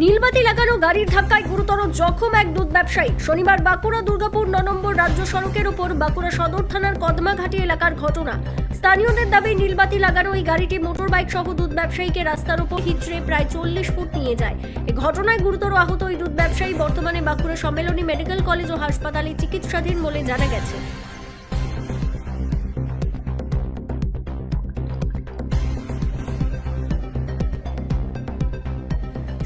নীলবাতি লাগানো গাড়ির ধাক্কায় গুরুতর জখম এক দুধ ব্যবসায়ী। শনিবার বাঁকুড়া, দুর্গাপুর, ন নম্বর রাজ্য সড়কের উপর বাঁকুড়া সদর থানার কদমাঘাটি এলাকার ঘটনা। স্থানীয়দের দাবি নীলবাতি লাগানো এই গাড়িটি মোটর বাইক সহ দুধ ব্যবসায়ীকে রাস্তার উপর হিচড়ে প্রায় চল্লিশ ফুট নিয়ে যায়। এ ঘটনায় গুরুতর আহত ওই দুধ ব্যবসায়ী বর্তমানে বাঁকুড়া সম্মেলনী মেডিকেল কলেজ ও হাসপাতালে চিকিৎসাধীন বলে জানা গেছে।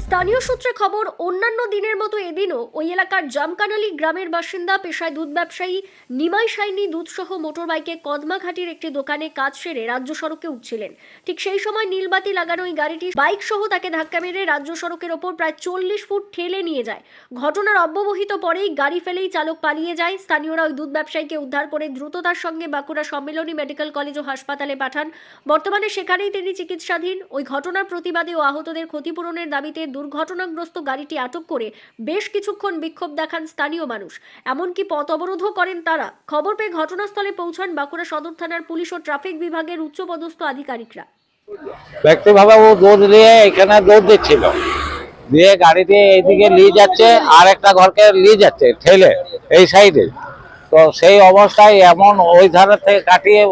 স্থানীয় সূত্রে খবর, অন্যান্য দিনের মতো এদিনও ওই এলাকার জামকানালি গ্রামের বাসিন্দা, পেশায় দুধ ব্যবসায়ী নিমাই সাইনি দুধসহ মোটরবাইকে কদমাঘাটির একটি দোকানে কাজ সেরে রাজ্য সড়কে উঠছিলেন। ঠিক সেই সময় নীলবাতি লাগানো ওই গাড়িটি বাইক সহ তাকে ধাক্কা মেরে রাজ্য সড়কের ওপর প্রায় চল্লিশ ফুট ঠেলে নিয়ে যায়। ঘটনার অব্যবহিত পরেই গাড়ি ফেলেই চালক পালিয়ে যায়। স্থানীয়রা ওই দুধ ব্যবসায়ীকে উদ্ধার করে দ্রুততার সঙ্গে বাঁকুড়া সম্মেলনী মেডিকেল কলেজ ও হাসপাতালে পাঠান। বর্তমানে সেখানেই তিনি চিকিৎসাধীন। ওই ঘটনার প্রতিবাদে ও আহতদের ক্ষতিপূরণের দাবিতে দুর্ঘটনাগ্রস্ত গাড়িটি আটক করে বেশ কিছুক্ষণ বিক্ষোভ দেখান স্থানীয় মানুষ। এমনকি পথ অবরোধও করেন তারা। খবর পেয়ে ঘটনাস্থলে পৌঁছান বাঁকুড়া সদর থানার পুলিশ ও ট্রাফিক বিভাগের উচ্চপদস্থ আধিকারিকরা। ব্যক্তিভাবে ও দৌড় দিয়ে এখানে দৌড় দিচ্ছিল। দিয়ে গাড়িটি এইদিকে নিয়ে যাচ্ছে, আর একটা ঘরকে নিয়ে যাচ্ছে, ঠেলে, এই সাইডে। তো সেই অবস্থায় এমন ওই ধারের থেকে কাটিয়ে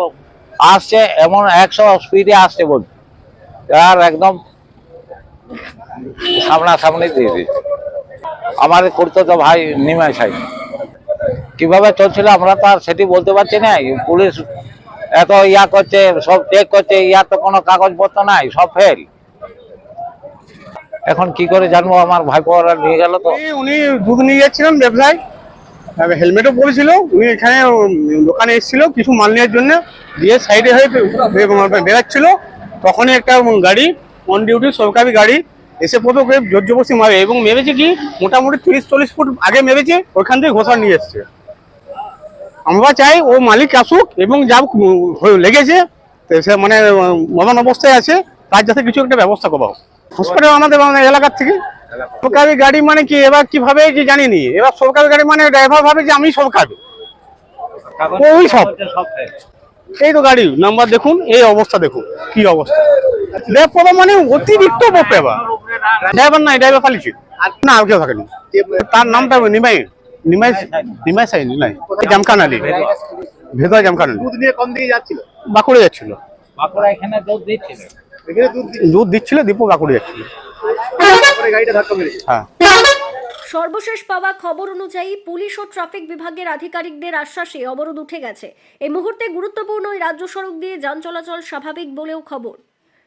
আসছে, এমন একশো স্পিডে আসছে বলছে। আর একদম সামনাসামনি দিয়ে দিচ্ছে আমার করতো তো ভাই নিমাই সাইড কীভাবে চলছিল আমরা তো আর সেটি বলতে পারছি না। পুলিশ এত ইয়া করছে, সব চেক করছে ইয়ার তো কোনো কাগজপত্র নাই, সব ফেল এখন কি করে জানব? আমার ভাইপো ওরা নিয়ে গেল তো। উনি- দুধ নিয়ে যাচ্ছিলেন ব্যবসায়। হেলমেটও পরেছিল। উনি এখানে দোকানে এসেছিল কিছু মাল নেওয়ার জন্য। দিয়ে সাইডে হয়ে বে- বে- তখনই একটা গাড়ি অন ডিউটি সরকারি গাড়ি এসে পড়ে ওকে জোর জবরদস্তি মারে এবং মেরেছে কি? মোটামুটি তিরিশ চল্লিশ ফুট আগে মেরেছে, ওইখান থেকে ঘোষণা নিয়ে এসছে। আমরা চাই ও মালিক আসুক এবং যা লেগেছে সে মানে মরণ অবস্থায় আছে, তার যাতে কিছু একটা ব্যবস্থা করা হসপিটাল আমাদের এলাকার থেকে। সরকারি গাড়ি মানে কি? এবার কীভাবে কি জানি জানিনি। এবার সরকারি গাড়ি মানে ড্রাইভার ভাবে যে আমি সরকারি ওই সব। এই তো গাড়ি নাম্বার দেখুন, এই অবস্থা দেখুন, কি অবস্থা। ড্রাইভার মানে অতিরিক্ত বপেবা ড্রাইভার নাই ড্রাইভার পালিয়েছে। না আর কেউ থাকেনি। তার নামটা নিমাই নিমাই নিমাই সাইনি নাই জামখান আলী ভেতরে জামখান আলী দুধ নিয়ে কম দিকে যাচ্ছিল? বাঁকুড়ে যাচ্ছিল। বাঁকুড়া এখানে দৌড় দিচ্ছিল। এখানে দুধ দুধ দিচ্ছিল দীপু বাঁকুড়ে যাচ্ছিল। গাড়িটা ধাক্কা মেরেছে। হ্যাঁ। সর্বশেষ পাওয়া খবর অনুযায়ী পুলিশ ও ট্রাফিক বিভাগের আধিকারিকদের আশ্বাসে অবরোধ উঠে গেছে। এই মুহূর্তে গুরুত্বপূর্ণ ওই রাজ্য সড়ক দিয়ে যান চলাচল স্বাভাবিক বলেও খবর।